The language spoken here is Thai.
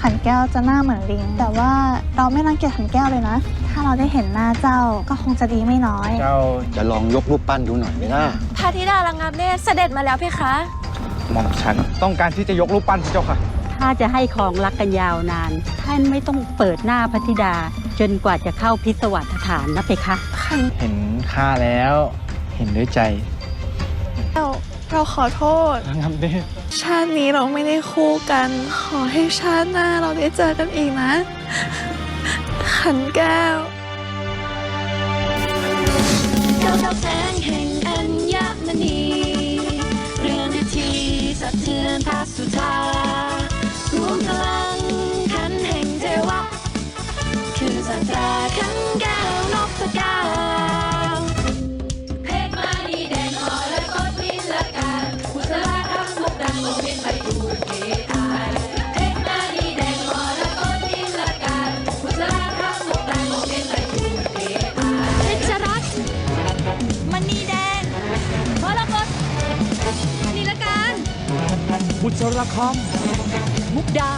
ขันแก้วจะหน้าเหมือนลิง แต่ว่าเราไม่รังเกียจขันแก้วเลยนะ ถ้าเราได้เห็นหน้าเจ้าก็คงจะดีไม่น้อย เจ้าจะลองยกรูปปั้นดูหน่อยไหมล่ะพระธิดาระงับเนตรเสด็จมาแล้วเพคะหม่อมฉันต้องการที่จะยกรูปปั้นพระเจ้าค่ะ ถ้าจะให้ของรักกันยาวนาน ท่านไม่ต้องเปิดหน้าพระธิดา จนกว่าจะเข้าพิศวาสถานนะเพคะขันเห็นข้าแล้ว เห็นด้วยใจแก้ว เราขอโทษระงับเนตรชาตินี้เราไม่ได้คู่กัน ขอให้ชาติหน้าเราได้เจอกันอีกนะ ขันแก้วเจ้าดาวแสงแห่งอัญมณีเรือนทีสะเทือนพระสุธา บุษรคอมุกดา